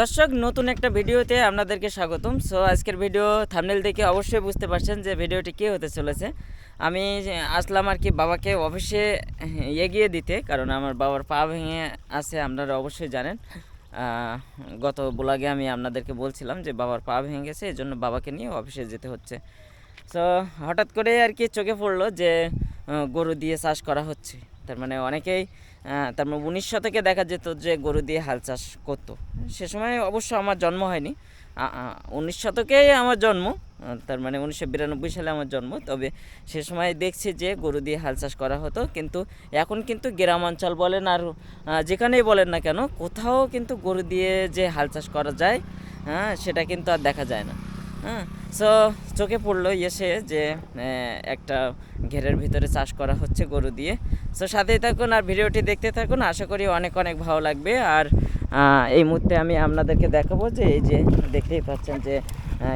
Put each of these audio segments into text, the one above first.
দর্শক, নতুন একটা ভিডিওতে আপনাদেরকে স্বাগতম। সো আজকের ভিডিও থামনেল দেখে অবশ্যই বুঝতে পারছেন যে ভিডিওটি কী হতে চলেছে। আমি আসলাম আর কি বাবাকে অফিসে এগিয়ে দিতে, কারণ আমার বাবার পা ভেঙে আছে আপনারা অবশ্যই জানেন। গত ব্লগে আমি আপনাদেরকে বলছিলাম যে বাবার পা ভেঙে গেছে, এই জন্য বাবাকে নিয়ে অফিসে যেতে হচ্ছে। সো হঠাৎ করে আর কি চোখে পড়ল যে গরু দিয়ে চাষ করা হচ্ছে। তার মানে অনেকেই তার মানে উনিশ শতকে দেখা যেত যে গরু দিয়ে হাল চাষ করতো। সে সময় অবশ্য আমার জন্ম হয়নি। উনিশ শতকেই আমার জন্ম, তার মানে উনিশশো বিরানব্বই সালে আমার জন্ম। তবে সে সময় দেখছি যে গরু দিয়ে হাল চাষ করা হতো। কিন্তু এখন কিন্তু গ্রাম অঞ্চল বলেন আর যেখানেই বলেন না কেন, কোথাও কিন্তু গরু দিয়ে যে হাল চাষ করা যায় হ্যাঁ সেটা কিন্তু আর দেখা যায় না। হ্যাঁ সো চোখে পড়ল এসে যে একটা ঘেরের ভিতরে চাষ করা হচ্ছে গরু দিয়ে। সো সাথেই থাকুন আর ভিডিওটি দেখতে থাকুন। আশা করি অনেক অনেক ভালো লাগবে। আর এই মুহূর্তে আমি আপনাদেরকে দেখাবো যে, এই যে দেখতেই পাচ্ছেন যে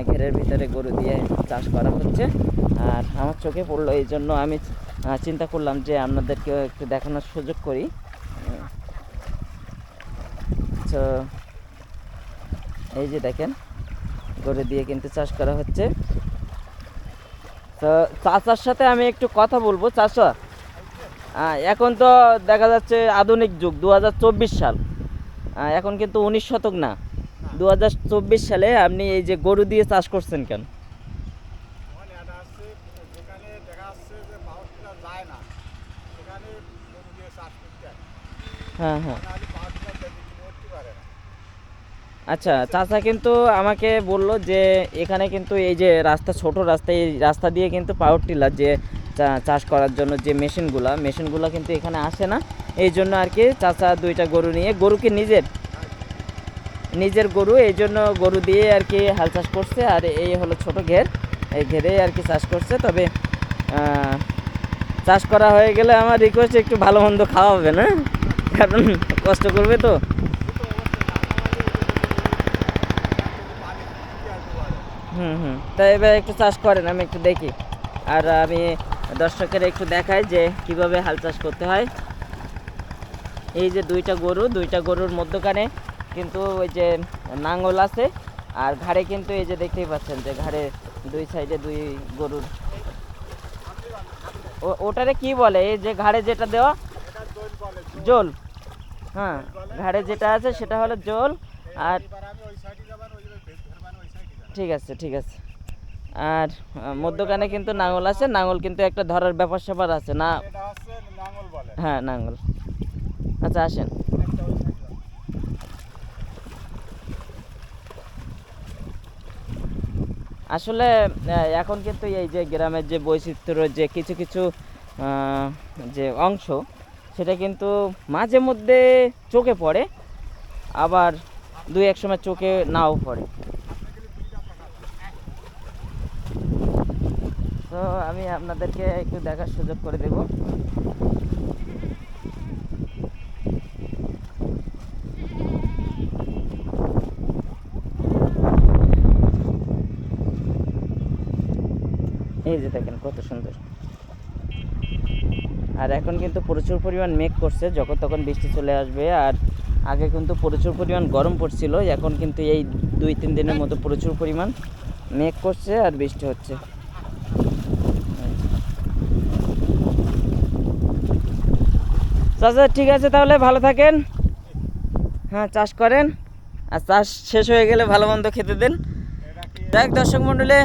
ঘেরের ভিতরে গরু দিয়ে চাষ করা হচ্ছে। আর আমার চোখে পড়ল, এই জন্য আমি চিন্তা করলাম যে, আপনাদেরকেও একটু দেখানোর সুযোগ করি। তো এই যে দেখেন গরু দিয়ে কিন্তু চাষ করা হচ্ছে। তো চাচার সাথে আমি একটু কথা বলব। আহ, এখন তো দেখা যাচ্ছে আধুনিক যুগ দুহাজার চব্বিশ সাল। এখন কিন্তু উনিশ শতক না। দু হাজার চব্বিশ সালে আপনি এই যে গরু দিয়ে চাষ করছেন কেন? হ্যাঁ এটা হচ্ছে যেখানে দেখা যাচ্ছে যে পাওয়ারটা যায় না সেখানে গরু দিয়ে চাষ করতে হয় হ্যাঁ হ্যাঁ নাহলে পাওয়ারটা করতে পারে না আচ্ছা চাচা কিন্তু আমাকে বলল যে এখানে কিন্তু এই যে রাস্তা, ছোট রাস্তা, এই রাস্তা দিয়ে কিন্তু পাওয়ার টিলার যে চাষ করার জন্য যে মেশিনগুলা, মেশিনগুলো কিন্তু এখানে আসে না। এই জন্য আর কি চাচা দুইটা গরু নিয়ে, গরু কি নিজের? নিজের গরু, এই জন্য গরু দিয়ে আর কি হাল চাষ করছে, আর এই হলো ছোট ঘের। এই ঘেরে আর কি চাষ করছে, তবে চাষ করা হয়ে গেলে আমার রিকোয়েস্ট একটু ভালো মন্দ খাওয়া হবে না কারণ কষ্ট করবে তো। হুম হুম। তাই এবার একটু চাষ করেন, আমি একটু দেখি। আর আমি দর্শকের একটু দেখাই যে কীভাবে হাল চাষ করতে হয়। এই যে দুইটা গরু, দুইটা গরুর মধ্যখানে কিন্তু ওই যে নাঙ্গল আছে, আর ঘাড়ে কিন্তু এই যে দেখতেই পাচ্ছেন যে ঘাড়ে দুই সাইডে দুই গরুর। ওটারে কি বলে? এই যে ঘাড়ে যেটা দেওয়া, জোল। হ্যাঁ ঘাড়ে যেটা আছে সেটা হলো জোল, আর এবার আমি ওই সাইডে যাবার ওই যে ভেস মানে ওই সাইডে যাব ঠিক আছে ঠিক আছে। আর মধ্যখানে কিন্তু নাঙল আছে নাঙল কিন্তু একটা ধরার ব্যাপার স্যাপার আছে না? হ্যাঁ নাঙল। আচ্ছা আসেন। আসলে এখন কিন্তু এই যে গ্রামের যে বৈচিত্র্য যে কিছু কিছু যে অংশ সেটা কিন্তু মাঝে মধ্যে চোখে পড়ে আবার দুই এক সময় চোখে নাও পড়ে। তো আমি আপনাদেরকে একটু দেখার সুযোগ করে দেব। এই যে দেখেন কত সুন্দর। আর এখন কিন্তু প্রচুর পরিমাণ মেঘ করছে, যখন তখন বৃষ্টি চলে আসবে। আর আগে কিন্তু প্রচুর পরিমাণ গরম পড়ছিল, এখন কিন্তু এই দুই, তিন দিনের মতো প্রচুর পরিমাণ মেঘ করছে আর বৃষ্টি হচ্ছে। চাচা, ঠিক আছে তাহলে, ভালো থাকেন। হ্যাঁ চাষ করেন। আর চাষ শেষ হয়ে গেলে ভালো মন্দ খেতে দেন। এটা কি দেখ, দর্শক মণ্ডলে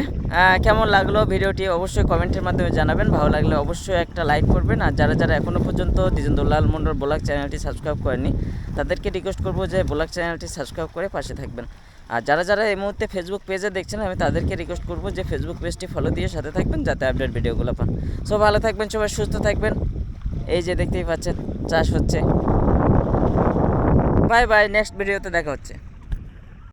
কেমন লাগল ভিডিওটি অবশ্যই কমেন্টের মাধ্যমে জানাবেন। ভালো লাগলে অবশ্যই একটা লাইক করবেন। আর যারা যারা এখনও পর্যন্ত দ্বিজেন্দ্রলাল মণ্ডল ব্লগ চ্যানেলটি সাবস্ক্রাইব করেনি তাদেরকে রিকোয়েস্ট করব যে ব্লগ চ্যানেলটি সাবস্ক্রাইব করে পাশে থাকবেন। আর যারা যারা এই মুহূর্তে ফেসবুক পেজে দেখছেন, আমি তাদেরকে রিকোয়েস্ট করব যে ফেসবুক পেজটি ফলো দিয়ে সাথে থাকবেন, যাতে আপডেট ভিডিওগুলো পান। সব ভালো থাকবেন সবাই, সুস্থ থাকবেন। এই যে দেখতেই পাচ্ছেন চাষ হচ্ছে। বাই বাই নেক্সট ভিডিওতে দেখা হচ্ছে।